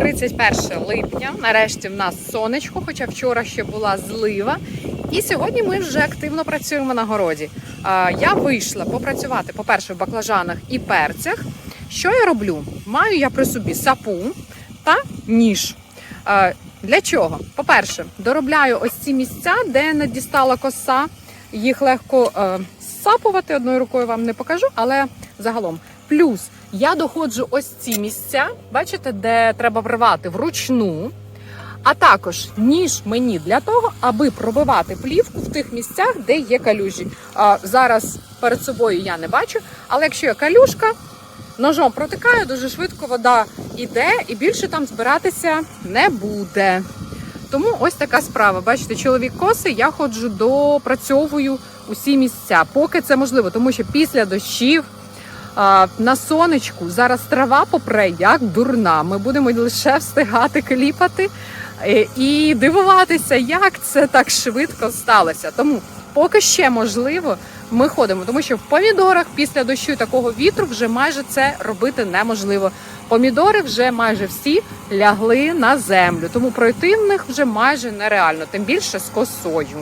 31 липня. Нарешті в нас сонечко, хоча вчора ще була злива. І сьогодні ми вже активно працюємо на городі. Я вийшла попрацювати, по-перше, в баклажанах і перцях. Що я роблю? Маю я при собі сапу та ніж. Для чого? По-перше, доробляю ось ці місця, де не дістала коса. Їх легко е, сапувати одною рукою вам не покажу, але загалом. Плюс я доходжу ось ці місця, бачите, де треба вривати вручну. А також ніж мені для того, аби пробивати плівку в тих місцях, де є калюжі. А, зараз перед собою я не бачу, але якщо є калюшка, ножом протикаю, дуже швидко вода йде і більше там збиратися не буде. Тому ось така справа. Бачите, чоловік коси, я ходжу допрацьовую усі місця, поки це можливо, тому що після дощів. На сонечку зараз трава попре як дурна. Ми будемо лише встигати кліпати е, і дивуватися, як це так швидко сталося. Тому поки ще можливо, ми ходимо, тому що в помідорах після дощу і такого вітру вже майже це робити неможливо. Помідори вже майже всі лягли на землю, тому пройти в них вже майже нереально, тим більше з косою.